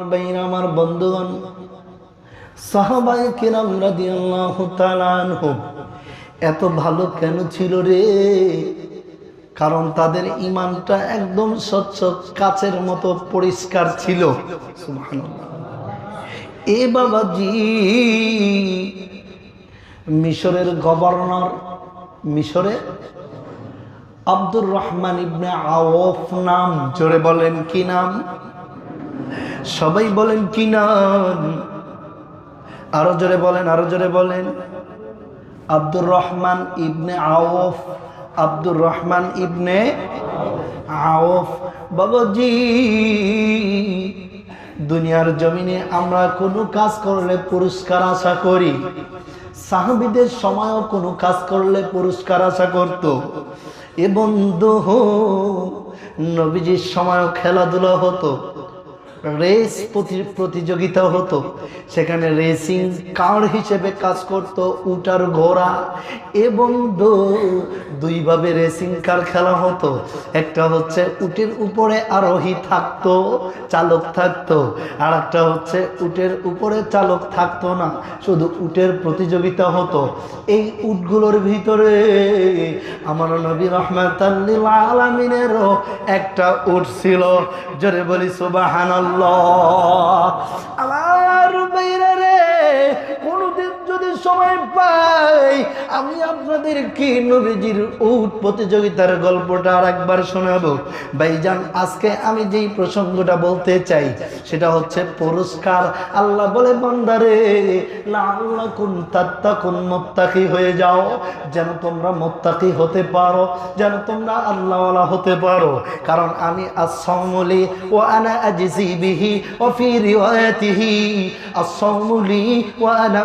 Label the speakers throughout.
Speaker 1: আমার বন্ধুগণ সাহাবাই তাআলা আনহুম এত ভালো কেন ছিল রে? কারণ তাদের ইমানটা একদম স্বচ্ছ কাচের মতো পরিষ্কার ছিল। এ বাবাজি, মিশরের গভর্নর, মিশরে আব্দুর রহমান ইবনে আওফ নাম, জোরে বলেন কি নাম? সবাই বলেন কি নাম আরও জোরে বলেন, আরও জোরে বলেন। আব্দুর রহমান ইবনে আওফ, আব্দুর রহমান ইবনে আওফ। বাবাজি, দুনিয়ার জমিনে আমরা কোনো কাজ করলে পুরস্কার আশা করি। সাহাবিদের সময়ও কোনো কাজ করলে পুরস্কার আশা করত। এ বন্ধু, নবীজির সময়ও খেলাধুলা হতো। রেস প্রতি- প্রতিযোগিতা হতো। সেখানে রেসিং কার হিসেবে কাজ করত? উটার ঘোড়া। এবং দুইভাবে রেসিং কার খেলা হতো। একটা হচ্ছে উটের উপরে আরোহী থাকতো, চালক থাকতো। আর একটা হচ্ছে উটের উপরে চালক থাকতো না, শুধু উটের প্রতিযোগিতা হতো। এই উটগুলোর ভিতরে আমার নবী রহমাত আলমিনেরও একটা উট ছিল। জোরে বলি সুবাহান আমার বাইরে রে কোনদিন যদি সময় পাই। আমি আপনাদের কি নবীজির উট প্রতিযোগিতার গল্পটা আর একবার শোনাবো। ভাইজান, আজকে আমি যেই প্রসঙ্গটা বলতে চাই, সেটা হচ্ছে পুরস্কার। আল্লাহ বলে, বান্দারে কোন মোত্তাকি, হয়ে যাও। যেন তোমরা মোত্তাকি হতে পারো, যেন তোমরা আল্লাহওয়ালা হতে পারো। কারণ আমি আসমলি ও আনা আজিজি ও আসমলি ও আনা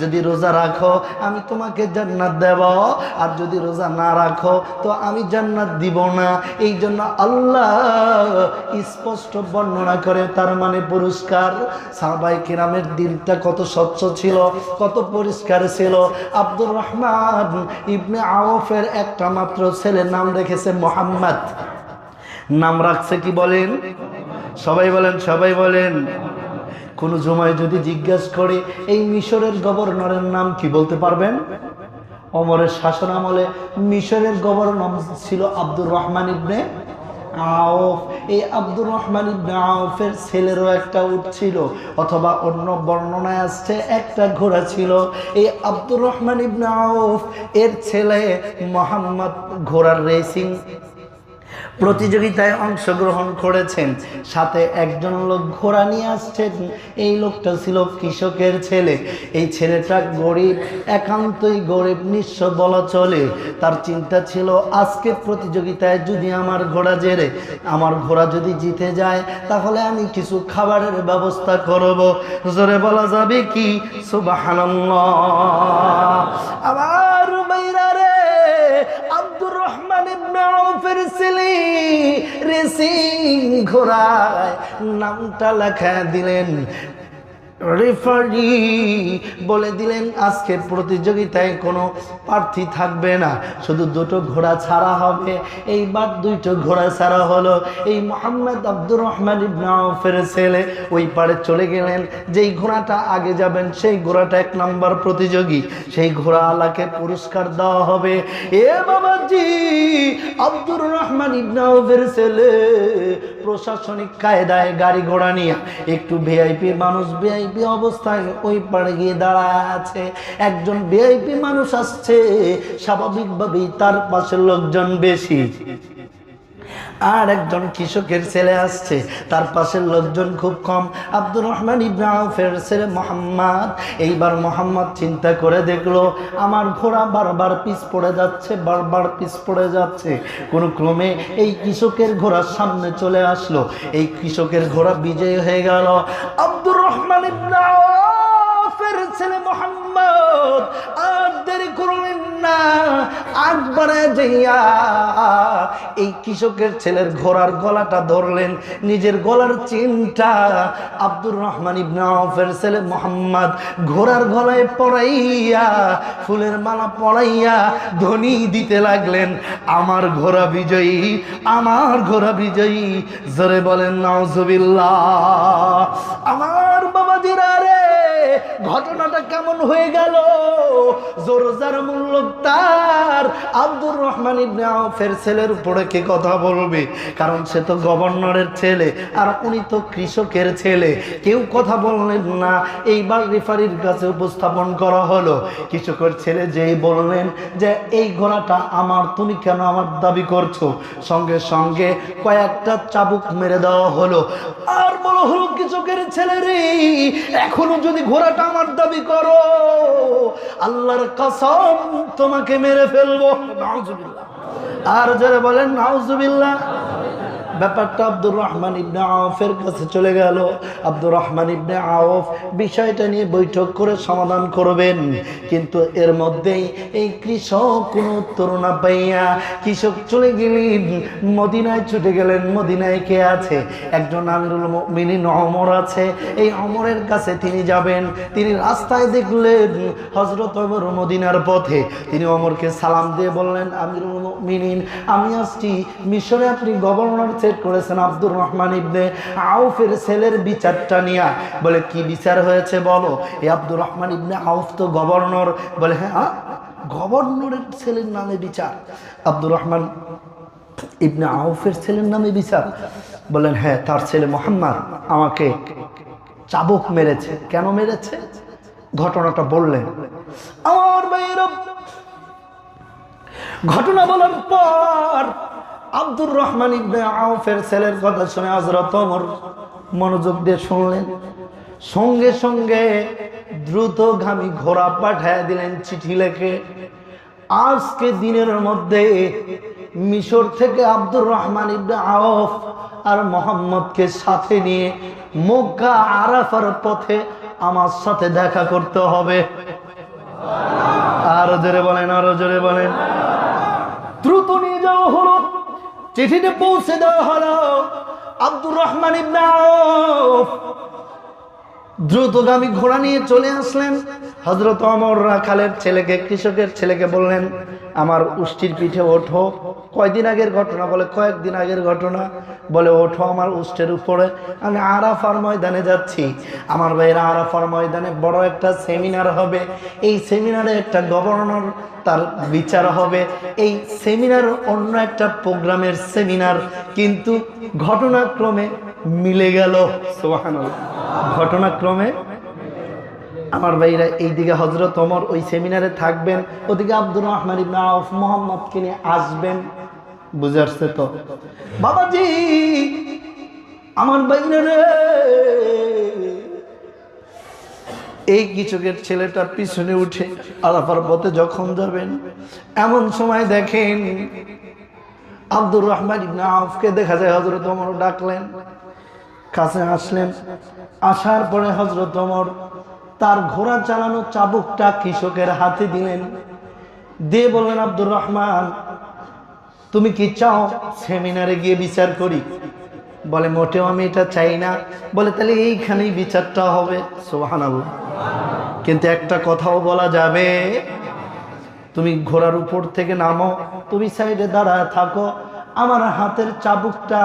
Speaker 1: যদি রোজা রাখো, আমি তোমাকে জান্নাত দেব। আর যদি রোজা না রাখো, তো আমি জান্নাত দিব না। এই জন্য আল্লাহ স্পষ্ট বর্ণনা করে, তার মানে পুরস্কার। সাহাবাই কিরামের দিলটা কত স্বচ্ছ ছিল, কত পরিষ্কার ছিল। আব্দুর রহমান ইবনে আওফের একটা মাত্র ছেলের নাম রেখেছে মোহাম্মদ। নাম রাখছে কি বলেন? সবাই বলেন সবাই বলেন। কোন জমায় যদি জিজ্ঞাসা করে, এই মিশরের গভর্নরের নাম কি বলতে পারবেন? অমরের শাসন আমলে মিশরের গভর্নর ছিল আব্দুর রহমান ইবনে আউফ এই আব্দুর রহমান ইবনে আউফের ছেলেরও একটা উট ছিল, অথবা অন্য বর্ণনায় আসছে, একটা ঘোড়া ছিল। এই আব্দুর রহমান ইবনে আউফ এর ছেলে মোহাম্মদ ঘোড়ার রেসিং প্রতিযোগিতায় অংশগ্রহণ করেছেন। সাথে একজন লোক ঘোড়া নিয়ে আসছেন। এই লোকটা ছিল কৃষকের ছেলে। এই ছেলেটা গরিব, একান্তই গরিব, নিঃস্ব বলা চলে। তার চিন্তা ছিল, আজকে প্রতিযোগিতায় যদি আমার ঘোড়া জেরে, আমার ঘোড়া যদি জিতে যায়, তাহলে আমি কিছু খাবারের ব্যবস্থা করব। জোরে বলা যাবে কি? সুবহানাল্লাহ। আবার রেসিং ঘোড়ায় নামটা লেখা দিলেন রেফারি বলে দিলেন, আজকের প্রতিযোগিতায় কোনো প্রার্থী থাকবে না। শুধু দুটো ঘোড়া ছাড়া হবে। এইবার দুইটো ঘোড়া ছাড়া হলো। এই মোহাম্মদ আব্দুর রহমান ইবনে আউফের ছেলে ওই পারে চলে গেলেন। যেই ঘোড়াটা আগে যাবেন, সেই ঘোড়াটা এক নাম্বার প্রতিযোগী। সেই ঘোড়া আলাকে পুরস্কার দেওয়া হবে। এ বাবাজি, আব্দুর রহমান ইবনে আউফের ছেলে প্রশাসনিক কায়দায় গাড়ি ঘোড়া নিয়ে একটু ভিআইপি মানুষ ভিআইপি অবস্থায় ওই পাড়ে গিয়ে দাঁড়া আছে। একজন ভিআইপি মানুষ আসছে, স্বাভাবিকভাবেই তার পাশের লোকজন বেশি। আর একজন কৃষকের ছেলে আসছে, তার পাশের লোকজন খুব কম। আব্দুর রহমান ইব্রাহিমের ছেলে মোহাম্মদ। এইবার মোহাম্মদ চিন্তা করে দেখল, আমার ঘোড়া বারবার পিস পড়ে যাচ্ছে, বারবার পিস পড়ে যাচ্ছে। কোনো ক্রমে এই কৃষকের ঘোড়ার সামনে চলে আসলো। এই কৃষকের ঘোড়া বিজয়ী হয়ে গেল। আব্দুর রহমান ইব্রাহিমের ছেলে মোহাম্মদ আর দেরি করলেন না আকবরে যাইয়া এই কৃষকের ছেলের ঘোড়ার গলাটা ধরলেন। নিজের গলার চিনটা আব্দুর রহমান ইবনে আউফের ছেলে মোহাম্মদ ঘোড়ার গলায় পড়াইয়া ফুলের মালা পড়াইয়া ধ্বনি দিতে লাগলেন। আমার ঘোড়া বিজয়ী, আমার ঘোড়া বিজয়ী, জোরে বলেন, নাউজুবিল্লাহ। আমার বাবাজিরা রে ঘটনাটা কেমন হয়ে গেল? জোরজার মূল্য তার। আব্দুর রহমান ইবনে আউফের ছেলের উপরে কে কথা বলবে? কারণ সে তো গভর্নরের ছেলে, আর উনি তো কৃষকের ছেলে। কেউ কথা বললেন না, এইবার রেফারির কাছে উপস্থাপন করা হলো। কৃষকের ছেলে যেই বললেন যে, এই ঘোড়াটা আমার, তুমি কেন আমার দাবি করছ? সঙ্গে সঙ্গে কয়েকটা চাবুক মেরে দেওয়া হলো। আর বলো হলো, কৃষকের ছেলে রে, এখনও যদি ঘোড়াটা আমার দাবি করো আল্লাহর কসম তোমাকে মেরে ফেলব। আর যারা বলেন নাউজুবিল্লাহ। ব্যাপারটা আব্দুর রহমান ইবনে আউফের কাছে চলে গেল। আব্দুর রহমান ইবনে আউফ বিষয়টা নিয়ে বৈঠক করে সমাধান করবেন। কিন্তু এর মধ্যেই এই কৃষক, কোনো উত্তর না পাইয়া কৃষক চলে গেলেন, মদিনায় ছুটে গেলেন। মদিনায় কে আছে? একজন আমিরুল মিনিন অমর আছে। এই অমরের কাছে তিনি যাবেন। তিনি রাস্তায় দেখলেন হজরত অমর মদিনার পথে। তিনি অমরকে সালাম দিয়ে বললেন, আমিরুল মিনিন আমি আসছি। মিশরে আপনি গভর্নর সেট করেছেন আব্দুর রহমান ইবনে আউফের ছেলের বিচারটা নিয়া। বলে, কি বিচার হয়েছে বলো? এই আব্দুর রহমান ইবনে আউফ তো গভর্নর। বলে হ্যাঁ গভর্নরের ছেলের নামে বিচার। আব্দুর রহমান ইবনে আউফের ছেলের নামে বিচার। বলেন হ্যাঁ তার ছেলে মোহাম্মদ আমাকে চাবুক মেরেছে। কেন মেরেছে? ঘটনাটা বললেন। আমার বাইরব ঘটনা বলার পর আব্দুর রহমান ইবনে আউফের ছেলের কথা শুনে হযরত ওমর মনোযোগ দিয়ে শুনলেন। সঙ্গে সঙ্গে দ্রুত দ্রুতগামী ঘোড়া পাঠায় দিলেন চিঠি লেখে। আজকে দিনের মধ্যে মিশর থেকে আব্দুর রহমান ইবনে আউফ আর মোহাম্মদকে সাথে নিয়ে মক্কা আরাফার পথে আমার সাথে দেখা করতে হবে। আরও জোরে বলেন, আরও জোরে বলেন। দ্রুত নিয়ে যাওয়া হলো চিঠিতে পৌঁছে দেওয়া হলো আব্দুর রহমান ইবনে আউফ। দ্রুতগামী ঘোড়া নিয়ে চলে আসলেন। হজরত অমর রাখালের ছেলেকে, কৃষকের ছেলেকে বললেন আমার উষ্টির পিঠে ওঠো। কয়দিন আগের ঘটনা বলে কয়েকদিন আগের ঘটনা বলে ওঠো আমার উষ্টের উপরে। আমি আরাফার ময়দানে যাচ্ছি। আমার ভাইয়ের আরাফার ময়দানে বড় একটা সেমিনার হবে। এই সেমিনারে একটা গভর্নর তার বিচার হবে। এই সেমিনার অন্য একটা প্রোগ্রামের সেমিনার কিন্তু ঘটনাক্রমে মিলে গেল। ঘটনাক্রমে আমার ভাইরা, এইদিকে হজরত ওমর ওই সেমিনারে থাকবেন, ওদিকে আব্দুর রহমান ইবনে আউফ মোহাম্মদকে নিয়ে আসবেন। বুঝে আসছে তো? বাবাজি, আমার বাইরে এই কিচকের ছেলেটা পিছনে উঠে আলাপার পথে যখন যাবেন, এমন সময় দেখেন আব্দুর রহমান ইবনে আউফকে দেখা যায় হজরত ওমর ডাকলেন, কাছে আসলেন। আসার পরে হজরত ওমর তার ঘোড়া চালানো চাবুকটা কৃষকের হাতে দিলেন। দিয়ে বললেন, আব্দুর রহমান, তুমি কি চাও সেমিনারে গিয়ে বিচার করি? বলে, মোটেও আমি এটা চাই না। বলে, তাহলে এইখানেই বিচারটা হবে। সোহান কিন্তু একটা কথাও বলা যাবে, তুমি ঘোড়ার উপর থেকে নামো, তুমি সাইডে দাঁড়ায় থাকো, আমার হাতের চাবুকটা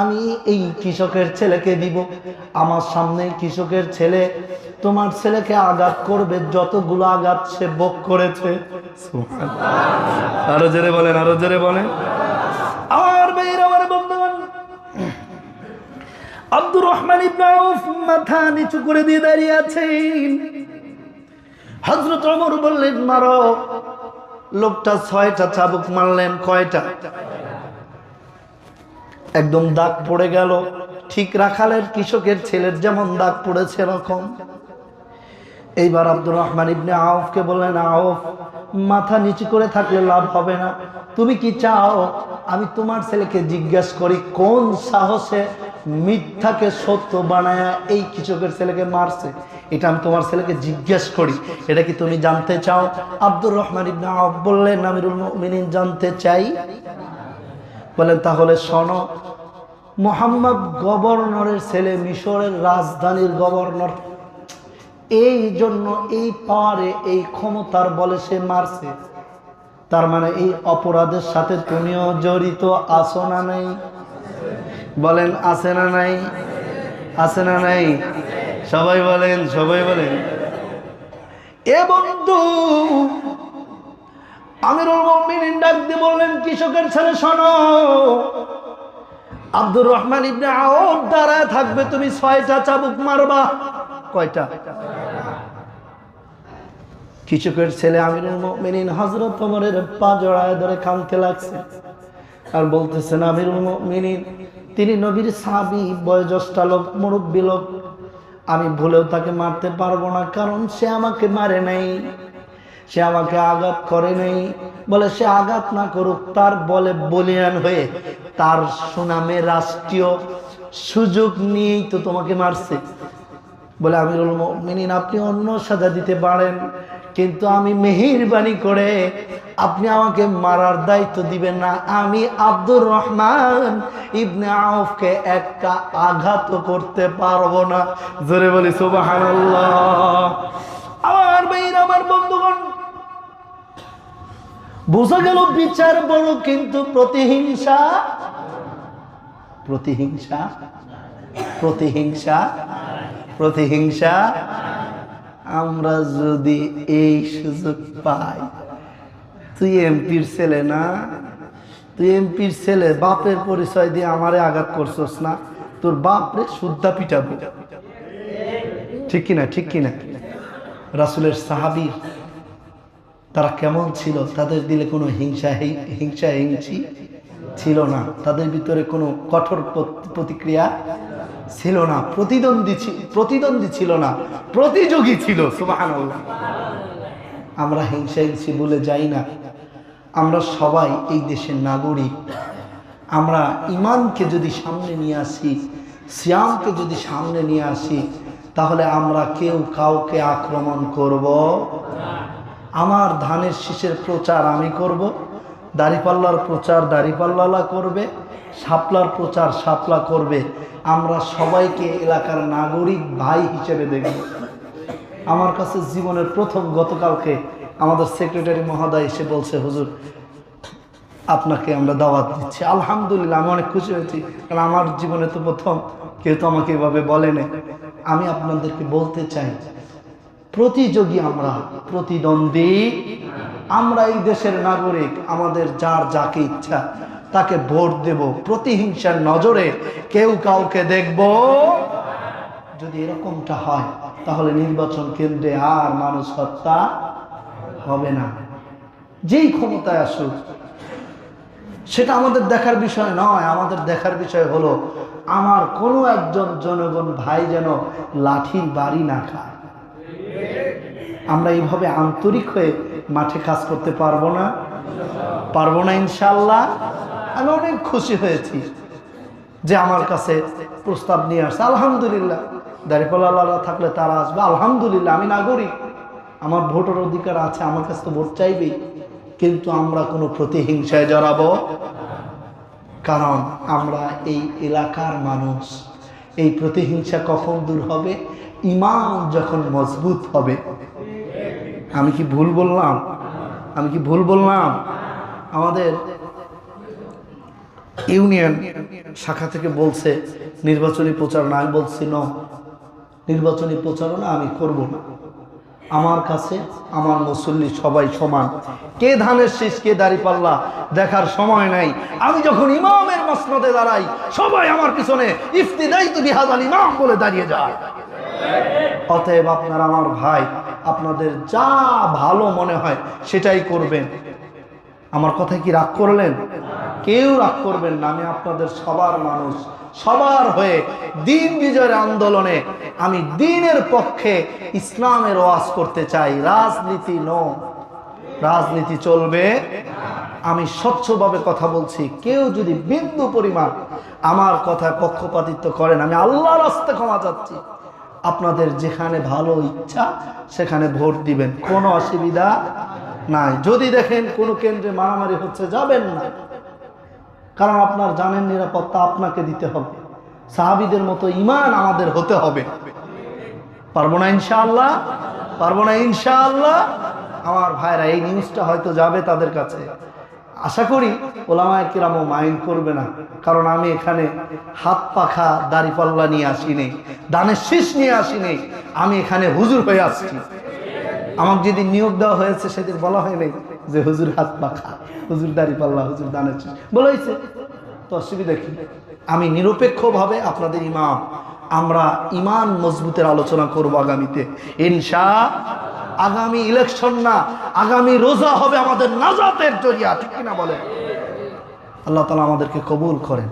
Speaker 1: আমি এই কৃষকের ছেলেকে দিব। আমার সামনে কৃষকের ছেলে তোমার ছেলেকে আঘাত করবে যতগুলো আঘাত সে বক করেছে। আরও জোরে বলেন আরও জোরে বলেন। আমার ভাইয়ের আমার বন্ধুগণ আব্দুর রহমান মাথা নিচু করে দিয়ে দাঁড়িয়ে আছেন। হজরত ওমর বললেন মারো লোকটা ছয়টা চাবুক মারলেন কয়টা? একদম দাগ পড়ে গেল। ঠিক রাখালের কৃষকের ছেলের যেমন দাগ পড়েছে এরকম। এইবার আব্দুর রহমান ইবনে আউফকে বললেন আউফ মাথা নিচু করে থাকলে লাভ হবে না। তুমি কি চাও আমি তোমার ছেলেকে জিজ্ঞাসা করি, কোন সাহসে মিথ্যাকে সত্য বানায় এই কৃষকের ছেলেকে মারছে? এটা আমি তোমার ছেলেকে জিজ্ঞেস করি। এটা কি তুমি জানতে চাও? আব্দুর রহমান ইবনে আউফ বললেন, আমিরুল মুমিনিন জানতে চাই। বলেন তাহলে শোনো, মোহাম্মদ গভর্নরের ছেলে মিশরের রাজধানীর গভর্নর এই জন্য এই পাওয়ারে এই ক্ষমতার বলে সে মারছে। তার মানে এই অপরাধের সাথে তুমিও জড়িত আছো না নাই? বলেন, আছে না নাই? আছে না নাই? সবাই বলেন সবাই বলেন। এ বন্ধু, আমিরুল মুমিনিন ডাক দিয়ে বললেন, কৃষকের ছেলে, শোনো। আব্দুর রহমান ইবনে আউফ দাঁড়ায় থাকবে, তুমি ছয়টা চাবুক মারবা। কয়টা? কৃষকের ছেলে আমিরুল মুমিনিন হযরত ওমরের পা জড়ায় ধরে কাঁদতে লাগছে। আর বলতেছেন, আমিরুল মুমিনিন, তিনি নবীর সাহাবী, বয়োজ্যেষ্ঠ লোক, মুরব্বী লোক। আমি ভুলেও তাকে মারতে পারব না, কারণ সে আমাকে মারে নাই। সে আমাকে আঘাত করে নাই। বলে, সে আঘাত না করুক, তার বলে বলিয়ান হয়ে তার সুনামে রাষ্ট্রীয় সুযোগ নিয়েই তো তোমাকে মারছে। বলে, আমিরুল মিনিন আপনি অন্য সাজা দিতে পারেন, কিন্তু আমি মেহেরবানি করে আপনি আমাকে মারার দায়িত্ব দিবেন না। আমি আব্দুর রহমান ইবনে আউফকে একটা আঘাত করতে পারব না। জোরে বলি, সুবহানাল্লাহ। আমার ভাইর আমার বন্ধুগণ, বোঝা গেল বিচার বড়, কিন্তু প্রতিহিংসা প্রতিহিংসা প্রতিহিংসা প্রতিহিংসা? আমরা যদি এই সুযোগ পাই, তুই এমপির ছেলে না? তুই এমপির ছেলে, বাপের পরিচয় দিয়ে আমারে আঘাত করছস না? তোর বাপরে শুদ্ধা পিটাবো। ঠিক কিনা ঠিক কিনা? রাসুলের সাহাবির তারা কেমন ছিল? তাদের দিলে কোনো হিংসা হিংসা হিংসি ছিল না। তাদের ভিতরে কোনো কঠোর প্রতিক্রিয়া ছিল না, প্রতিদ্বন্দ্বী প্রতিদ্বন্দ্বী ছিল না, প্রতিযোগী ছিল, সুবহানাল্লাহ। আমরা হিংসা হিংসি বলে যাই না। আমরা সবাই এই দেশের নাগরিক। আমরা ইমানকে যদি সামনে নিয়ে আসি, সিয়ামকে যদি সামনে নিয়ে আসি, তাহলে আমরা কেউ কাউকে আক্রমণ করব? আমার ধানের শীষের প্রচার আমি করব দাড়িপাল্লার প্রচার দাড়িপাল্লালা করবে শাপলার প্রচার শাপলা করবে। আমরা সবাইকে এলাকার নাগরিক ভাই হিসেবে দেখব। আমার কাছে জীবনের প্রথম গতকালকে আমাদের সেক্রেটারি মহোদয় এসে বলছে, হুজুর, আপনাকে আমরা দাওয়াত দিচ্ছি। আলহামদুলিল্লাহ, আমি অনেক খুশি হয়েছি। কারণ আমার জীবনে তো প্রথম, কেউ তো আমাকে এভাবে বলেনি আমি আপনাদেরকে বলতে চাই, প্রতিযোগী আমরা, প্রতিদ্বন্দ্বী, আমরা এই দেশের নাগরিক, আমাদের যার যাকে ইচ্ছা তাকে ভোট দেব। প্রতিহিংসার নজরে কেউ কাউকে দেখব। যদি এরকমটা হয়, তাহলে নির্বাচন কেন্দ্রে আর মানুষ হত্যা হবে না। যেই ক্ষমতায় আসুক, সেটা আমাদের দেখার বিষয় নয়। আমাদের দেখার বিষয় হলো, আমার কোনো একজন জনগণ ভাই যেন লাঠির বাড়ি না খায়। আমরা এইভাবে আন্তরিক হয়ে মাঠে কাজ করতে পারব না? পারব না ইনশাল্লাহ আমি অনেক খুশি হয়েছি যে আমার কাছে প্রস্তাব নিয়ে আসছে। আলহামদুলিল্লাহ। দাঁড়িপাল্লা থাকলে তারা আসবে। আলহামদুলিল্লাহ, আমি নাগরিক। আমার ভোটের অধিকার আছে, আমার কাছে তো ভোট চাইবেই। কিন্তু আমরা কোনো প্রতিহিংসায় জড়াবো কারণ আমরা এই এলাকার মানুষ। এই প্রতিহিংসা কখন দূর হবে? ইমান যখন মজবুত হবে। আমি কি ভুল বললাম? আমি কি ভুল বললাম? আমাদের ইউনিয়ন শাখা থেকে বলছে, নির্বাচনী প্রচারণা, আমি বলছি, ন, নির্বাচনী প্রচারণা আমি করব না। আমার কাছে, আমার মুসল্লি সবাই সমান। কে ধানের শীষ, কে দাড়ি পাল্লা, দেখার সময় নাই। আমি যখন ইমামের মসনদে দাঁড়াই, সবাই আমার পিছনে ইফতিদাই তুমি হাজাল ইমাম বলে দাঁড়িয়ে যায়। অতএব আপনার আমার ভাই, আপনাদের যা ভালো মনে হয় সেটাই করবেন। আমার কথায় কি রাগ করলেন? কেউ রাগ করবেন না, আমি আপনাদের সবার মানুষ, সবার হয়ে দিন বিজয়ের আন্দোলনে আমি দিনের পক্ষে ইসলামের ওয়াজ করতে চাই। রাজনীতি নো। রাজনীতি চলবে। আমি স্বচ্ছভাবে কথা বলছি। কেউ যদি বিন্দু পরিমাণ আমার কথায় পক্ষপাতিত্ব করেন, আমি আল্লাহর রাস্তে ক্ষমা চাচ্ছি। আপনাদের যেখানে ভালো ইচ্ছা, সেখানে ভোট দিবেন। কোনো অসুবিধা নাই। যদি দেখেন কোনো কেন্দ্রে মারামারি হচ্ছে, যাবেন না। কারণ আপনার জানের নিরাপত্তা আপনাকে দিতে হবে। সাহাবিদের মতো ইমান আমাদের হতে হবে। পারব না ইনশাআল্লাহ? পারব না ইনশাআল্লাহ? আমার ভাইরা, এই নিউজটা হয়তো যাবে তাদের কাছে। আশা করি ওলামায় কিরামও মাইন্ড করবে না। কারণ আমি এখানে হাত পাখা দাড়িপাল্লা নিয়ে আসিনি, দানের শীষ নিয়ে আসিনি, আমি এখানে হুজুর হয়ে আসছি। আমাকে যেদিন নিয়োগ দেওয়া হয়েছে, সেদিন বলা হয়নি যে হুজুর হাত পাখা হুজুর দাড়িপাল্লা হুজুর দানের বলা হয়েছে তো অসুবিধা কি? আমি নিরপেক্ষভাবে আপনাদের ইমাম, আমরা ইমান মজবুতের আলোচনা করব আগামীতে। ইনশা, আগামী ইলেকশন না, আগামী রোজা হবে আমাদের নাজাতের জরিয়া, ঠিক কিনা বলে আল্লাহ তালা আমাদেরকে কবুল করেন।